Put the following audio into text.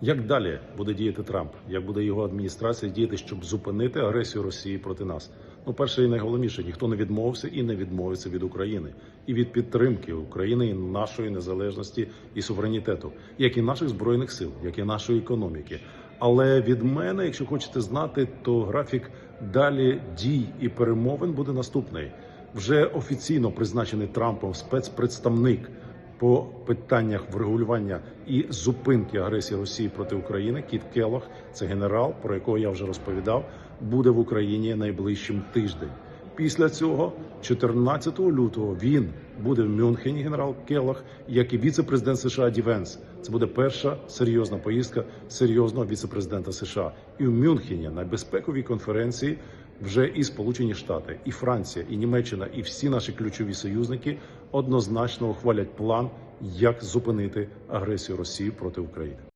Як далі буде діяти Трамп? Як буде його адміністрація діяти, щоб зупинити агресію Росії проти нас? Ну, перше і найголовніше, ніхто не відмовився і не відмовиться від України і від підтримки України і нашої незалежності і суверенітету, як і наших збройних сил, як і нашої економіки. Але від мене, якщо хочете знати, то графік далі дій і перемовин буде наступний. Вже офіційно призначений Трампом спецпредставник по питаннях врегулювання і зупинки агресії Росії проти України. Кіт Келох, це генерал, про якого я вже розповідав, буде в Україні найближчим тиждень. Після цього, 14 лютого, він буде в Мюнхені, генерал Келох, як і віце-президент США Ді Венс. Це буде перша серйозна поїздка серйозного віце-президента США. І в Мюнхені на безпековій конференції вже і Сполучені Штати, і Франція, і Німеччина, і всі наші ключові союзники однозначно ухвалять план, як зупинити агресію Росії проти України.